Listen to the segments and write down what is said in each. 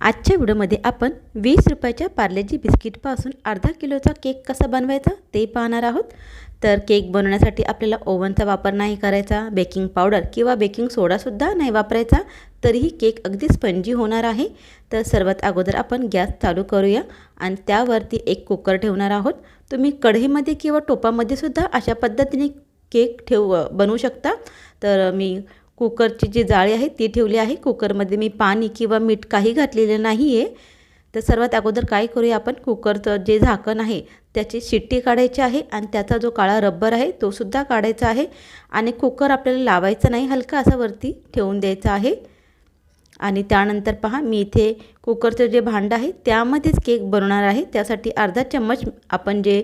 आजच्या व्हिडिओमध्ये आपण वीस रुपयाच्या पार्लेजी बिस्किटपासून अर्धा किलोचा केक कसा बनवायचा ते पाहणार आहोत. तर केक बनवण्यासाठी आपल्याला ओव्हनचा वापर नाही करायचा बेकिंग पावडर किंवा बेकिंग सोडासुद्धा नाही वापरायचा तरीही केक अगदी स्पंजी होणार आहे. तर सर्वात अगोदर आपण गॅस चालू करूया आणि त्यावरती एक कुकर ठेवणार आहोत. तुम्ही कढईमध्ये किंवा टोपामध्ये सुद्धा अशा पद्धतीने केक ठेव बनवू शकता. तर मी कुकरची जी जाळी आहे ती ठेवली आहे. कुकरमध्ये मी पाणी किंवा मीठ काही घातलेलं नाही आहे तर सर्वात अगोदर काय करूया आपण? कुकरचं जे झाकण आहे त्याची शिट्टी काढायची आहे आणि त्याचा जो काळा रब्बर आहे तो सुद्धा काढायचा आहे. आणि कुकर आपल्याला लावायचा नाही हलका असा वरती ठेवून द्यायचा आहे. आणि त्यानंतर पहा मी इथे कुकरचं जे भांडं आहे त्यामध्येच केक बनवणार आहे. त्यासाठी अर्धा चम्मच आपण जे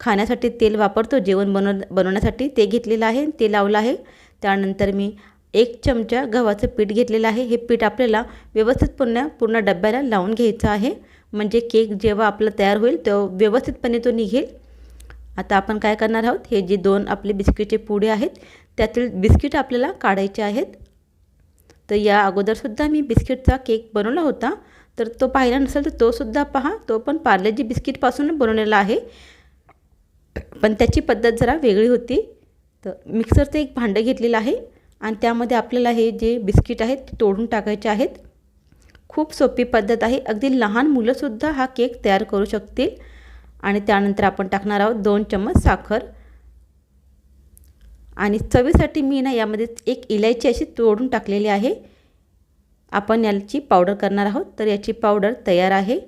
खाण्यासाठी तेल वापरतो जेवण बनव बनवण्यासाठी ते घेतलेलं आहे ते लावलं आहे. त्यानंतर मी एक चमचा गव्हाचं पीठ घेतलेलं आहे. हे पीठ आपल्याला व्यवस्थित पूर्ण पूर्ण डब्याला लावून घ्यायचं आहे. म्हणजे केक जेव्हा आपला तयार होईल तो व्यवस्थितपणे तो निघेल. आता आपण काय करणार आहोत? हे जे दोन आपले बिस्किटचे पुडे आहेत त्यातील बिस्किट आपल्याला काढायचे आहेत. तर या अगोदरसुद्धा मी बिस्किटचा केक बनवला होता. तर तो पाहिला नसेल तर तोसुद्धा पहा तो पण पार्लेजी बिस्किटपासून बनवलेला आहे. पण त्याची पद्धत जरा वेगळी होती. तर मिक्सरचं एक भांडं घेतलेलं आहे. आणि त्यामध्ये आपल्याला हे जे बिस्किट आहेत ते तोडून टाकायचे आहेत. खूप सोपी पद्धत आहे. अगदी लहान मुलंसुद्धा हा केक तयार करू शकतील. आणि त्यानंतर आपण टाकणार आहोत दोन चम्मच साखर. आणि चवीसाठी मी ना यामध्ये एक इलायची अशी तोडून टाकलेली आहे. आपण याची पावडर करणार आहोत. तर याची पावडर तयार आहे.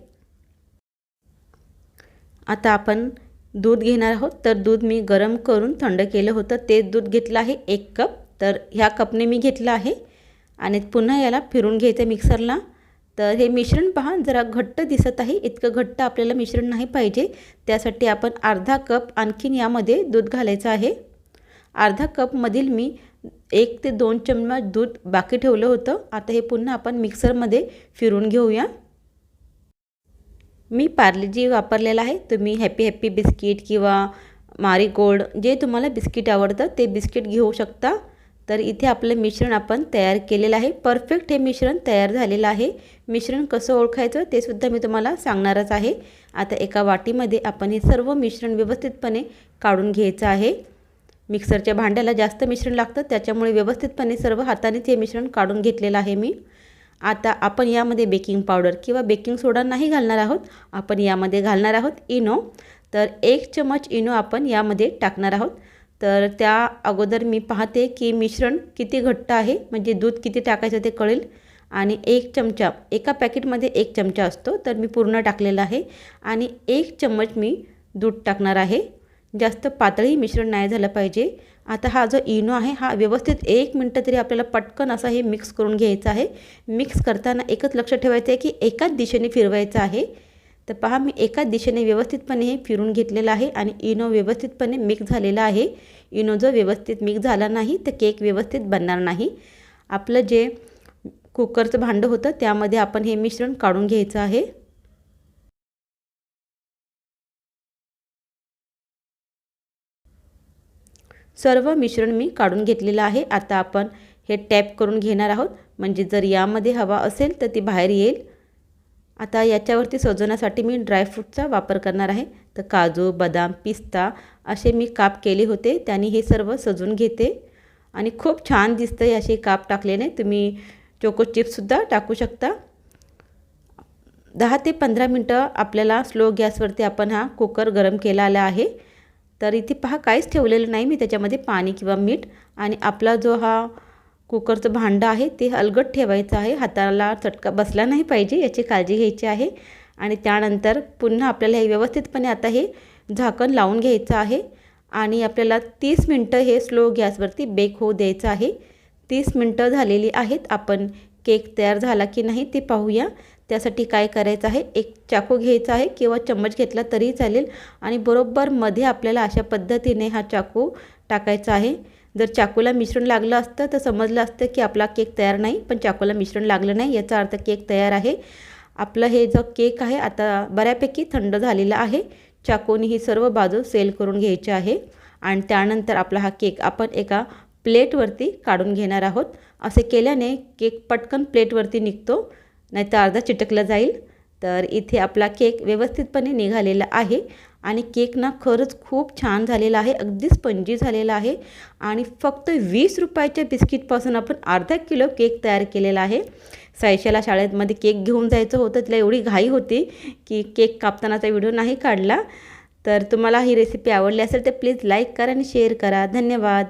आता आपण दूध घेणार आहोत. तर दूध मी गरम करून थंड केलं होतं. ते दूध घेतलं आहे एक कप. तर ह्या कपने मी घेतलं आहे आणि पुन्हा याला फिरून घ्यायचं मिक्सरला. तर हे मिश्रण पहा जरा घट्ट दिसत आहे. इतकं घट्ट आपल्याला मिश्रण नाही पाहिजे. त्यासाठी आपण अर्धा कप आणखीन यामध्ये दूध घालायचं आहे. अर्धा कपमधील मी एक ते दोन चम्मच दूध बाकी ठेवलं होतं. आता हे पुन्हा आपण मिक्सरमध्ये फिरून घेऊया. मी पार्लेजी वापरलेला आहे. तुम्ही हॅपी हॅपी बिस्किट किंवा मारीगोल्ड जे तुम्हाला बिस्किट आवडतं ते बिस्किट घेऊ शकता. तर इथे आपलं मिश्रण आपण तयार केलेलं आहे. परफेक्ट हे मिश्रण तयार झालेलं आहे. मिश्रण कसं ओळखायचं ते सुद्धा मी तुम्हाला सांगणारच आहे. आता एका वाटीमध्ये आपण हे सर्व मिश्रण व्यवस्थितपणे काढून घ्यायचं आहे. मिक्सरच्या भांड्याला जास्त मिश्रण लागतं त्याच्यामुळे व्यवस्थितपणे सर्व हातानेच हे मिश्रण काढून घेतलेलं आहे मी. आता आपण यामध्ये बेकिंग पावडर किंवा बेकिंग सोडा नाही घालणार आहोत. आपण यामध्ये घालणार आहोत इनो. तर एक चमच इनो आपण यामध्ये टाकणार आहोत. तर त्या अगोदर मी पाहते की मिश्रण किती घट्ट आहे म्हणजे दूध किती टाकायचं ते कळेल. आणि एक चमचा एका पॅकेटमध्ये एक चमचा असतो तर मी पूर्ण टाकलेला आहे. आणि एक चम्मच मी दूध टाकणार आहे. जास्त पातळी मिश्रण नाही झालं पाहिजे. आता हा जो इनो आहे हा व्यवस्थित एक मिनटं तरी आपल्याला पटकन असा हे मिक्स करून घ्यायचा आहे. मिक्स करताना एकच लक्ष ठेवायचं आहे की एकाच दिशेने फिरवायचं आहे. तर पहा मी एकाच दिशेने व्यवस्थितपणे हे फिरून घेतलेलं आहे आणि इनो व्यवस्थितपणे मिक्स झालेला आहे. इनो जो व्यवस्थित मिक्स झाला नाही तर केक व्यवस्थित बनणार नाही. आपलं जे कुकरचं भांडं होतं त्यामध्ये आपण हे मिश्रण काढून घ्यायचं आहे. सर्व मिश्रण मी काढून घेतलेलं आहे. आता आपण हे टॅप करून घेणार आहोत. म्हणजे जर यामध्ये हवा असेल तर ती बाहेर येईल. आता याच्यावरती सजवण्यासाठी मी ड्रायफ्रूटचा वापर करणार आहे. तर काजू बदाम पिस्ता असे मी काप केले होते. त्यांनी हे सर्व सजवून घेते. आणि खूप छान दिसतं असे काप टाकलेले तुम्ही चोको चिप्ससुद्धा टाकू शकता. दहा ते पंधरा मिनटं आपल्याला स्लो गॅसवरती आपण हा कुकर गरम केला आला आहे. तर इथे पहा काहीच ठेवलेलं नाही. मी त्याच्यामध्ये पाणी किंवा मीठ आणि आपला जो हा कुकरचं भांडं आहे ते अलगट ठेवायचं आहे. हाताला चटका बसला नाही पाहिजे याची काळजी घ्यायची आहे. आणि त्यानंतर पुन्हा आपल्याला हे व्यवस्थितपणे आता हे झाकण लावून घ्यायचं आहे. आणि आपल्याला तीस मिनटं हे स्लो गॅसवरती बेक होऊ द्यायचं आहे. तीस मिनटं झालेली आहेत. आपण केक तयार झाला की नाही ते पाहूया. त्यासाठी काय करायचं आहे? एक चाकू घ्यायचा आहे किंवा चम्मच घेतला तरी चालेल. आणि बरोबर मध्ये आपल्याला अशा पद्धतीने हा चाकू टाकायचा आहे. जर चाकूला मिश्रण लागलं असतं तर समजलं असतं की आपला केक तयार नाही पण चाकूला मिश्रण लागलं नाही याचा अर्थ केक तयार आहे. आपलं हे जो केक आहे आता बऱ्यापैकी थंड झालेला आहे. चाकूने ही सर्व बाजू सेल करून घ्यायची आहे. आणि त्यानंतर आपला हा केक आपण एका प्लेटवरती काढून घेणार आहोत. असे केल्याने केक पटकन प्लेटवरती निघतो नाही तर अर्धा चिटकला जाईल. तर इथे आपला केक व्यवस्थितपणे निघालेला आहे. आणि केक ना खरंच खूप छान झालेला आहे अगदी स्पंजी झालेला आहे. आणि फक्त वीस रुपयाच्या बिस्किटपासून आपण अर्धा किलो केक तयार केलेला आहे. सायशाला शाळेमध्ये केक घेऊन जायचं होतं तिला एवढी घाई होती की केक कापतानाचा व्हिडिओ नाही काढला. तर तुम्हाला ही रेसिपी आवडली असेल तर प्लीज लाईक करा आणि शेअर करा. धन्यवाद.